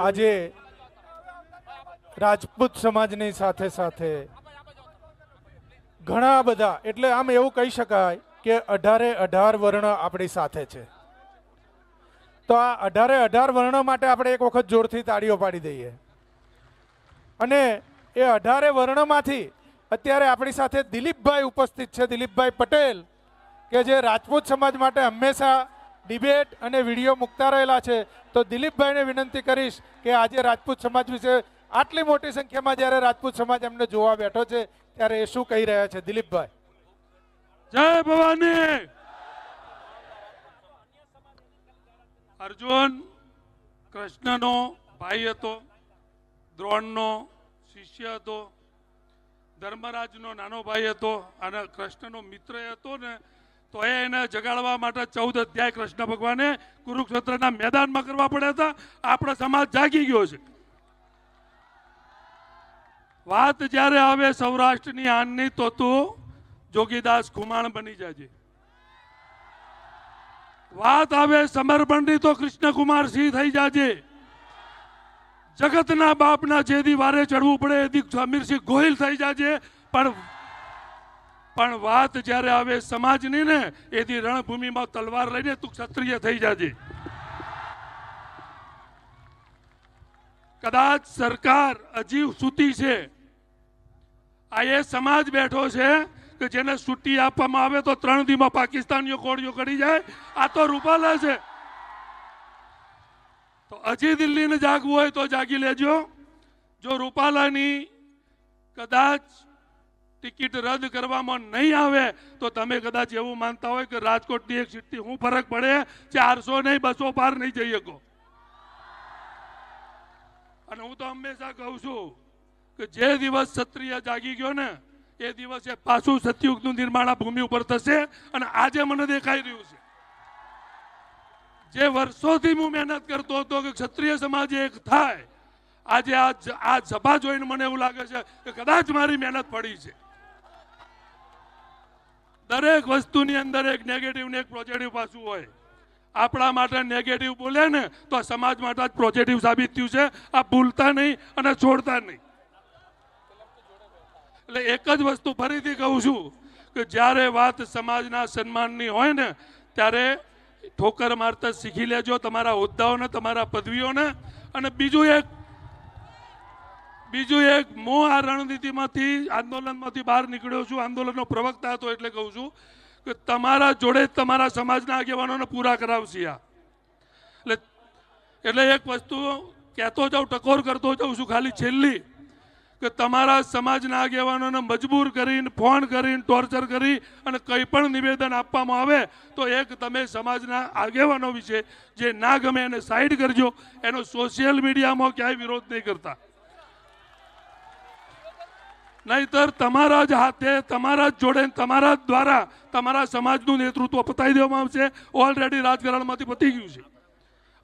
આજે રાજપૂત સમાજની સાથે સાથે ઘણા બધા, એટલે આમ એવું કહી શકાય કે અઢારે અઢાર વર્ણ આપણી સાથે છે. તો આ અઢારે અઢાર વર્ણ માટે આપણે એક વખત જોરથી તાળીઓ પાડી દઈએ. અને એ અઢારે વર્ણમાંથી અત્યારે આપણી સાથે દિલીપભાઈ ઉપસ્થિત છે, દિલીપભાઈ પટેલ, કે જે રાજપૂત સમાજ માટે હંમેશા ડિબેટ અને વીડિયો મૂકતા રહેલા છે. તો દિલીપભાઈને વિનંતી કરીશ કે આજે રાજપૂત સમાજ વિશે આટલી મોટી સંખ્યામાં જ્યારે રાજપૂત સમાજ એમને જોવા બેઠો છે, ત્યારે એ શું કહી રહ્યા છે? દિલીપભાઈ. જય ભવાની! અર્જુન કૃષ્ણનો ભાઈ હતો, દ્રોણનો શિષ્ય હતો, ધર્મરાજનો નાનો ભાઈ હતો અને કૃષ્ણનો મિત્ર હતો ને તો એને જગાડવા માટે ચૌદ અધ્યાય કૃષ્ણ ભગવાને કુરુક્ષેત્રના મેદાનમાં કરવા પડ્યા હતા. આપણો સમાજ જાગી ગયો છે. વાત જ્યારે આવે સૌરાષ્ટ્રની આનની તો તું જોગીદાસ ખુમાણ બની જાજે. વાત આવે સમર્પણની તો કૃષ્ણકુમાર સિંહ થઈ જાજે. જગતના બાપના જેદી વારે ચડવું પડે, એદી સમીરસિંહ ગોહિલ થઈ જાજે. પણ પણ વાત જ્યારે આવે સમાજની ને, એથી રણભૂમિમાં તલવાર લઈને તું ક્ષત્રિય થઈ જાજે. કદાચ સરકાર હજી સૂતી છે. આ એ સમાજ બેઠો છે કે જેને છુટ્ટી આપવામાં આવે તો ત્રણ દીમાં પાકિસ્તાનીઓ કોળીઓ કરી જાય. આ તો રૂપાલા છે. તો હજી દિલ્હીને જાગવું હોય તો જાગી લેજો. જો રૂપાલાની કદાચ ટિકિટ રદ કરવામાં નહીં આવે, તો તમે કદાચ એવું માનતા હોય કે રાજકોટની એક સીટથી હું ફરક પડે, ચારસો નહીં, બસો પાર નહીં જઈ શકો. અને હું તો હંમેશા કહું છું કે જે દિવસ ક્ષત્રિય જાગી ગયો ને, એ દિવસે પાછું સતયુગનું નિર્માણ આ ભૂમિ ઉપર થશે અને આજે મને દેખાઈ રહ્યું છે. જે વર્ષોથી હું મહેનત કરતો હતો કે ક્ષત્રિય સમાજ એક થાય, આજે આ આ સભા જોઈને મને એવું લાગે છે કે કદાચ મારી મહેનત પડી છે. દરેક વસ્તુની અંદર એક નેગેટિવ ને એક પોઝિટિવ પાસું હોય. આપણા માટે નેગેટિવ બોલે ને, તો સમાજ માટે જ પોઝિટિવ સાબિત થયું છે. આ ભૂલતા નહીં અને છોડતા નહીં. એટલે એક જ વસ્તુ ફરીથી કહું છું કે જ્યારે વાત સમાજના સન્માનની હોય ને, ત્યારે ઠોકર મારતા શીખી લેજો તમારા હોદ્દાઓને, તમારા પદવીઓને. અને બીજું એક બીજું એક, હું આ રણનીતિમાંથી, આંદોલનમાંથી બહાર નીકળ્યો છું, આંદોલનનો પ્રવક્તા હતો એટલે કહું છું કે તમારા જોડે તમારા સમાજના આગેવાનોને પૂરા કરાવશે આ. એટલે એટલે એક વસ્તુ કહેતો જાઉં, ટકોર કરતો જાઉં છું ખાલી છેલ્લી, કે તમારા સમાજના આગેવાનોને મજબૂર કરીને, ફોન કરીને, ટોર્ચર કરી અને કંઈ પણ નિવેદન આપવામાં આવે, તો એક તમે સમાજના આગેવાનો વિશે જે ના ગમે એને સાઈડ કરજો. એનો સોશિયલ મીડિયામાં ક્યાંય વિરોધ નહીં કરતા. નહીતર તમારા જ હાથે, તમારા જ જોડે, તમારા જ દ્વારા તમારા સમાજનું નેતૃત્વ પતાવી દેવામાં આવશે. ઓલરેડી રાજકારણમાંથી પતી ગયું છે.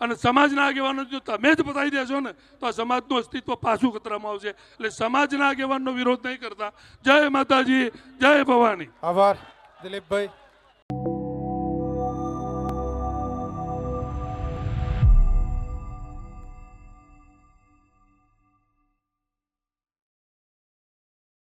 અને સમાજના આગેવાનો જો તમે જ પતાવી દેશો ને, તો આ સમાજનું અસ્તિત્વ પાછું ખતરામાં આવશે. એટલે સમાજના આગેવાનનો વિરોધ નહીં કરતા. જય માતાજી, જય ભવાની. આભાર, દિલીપભાઈ.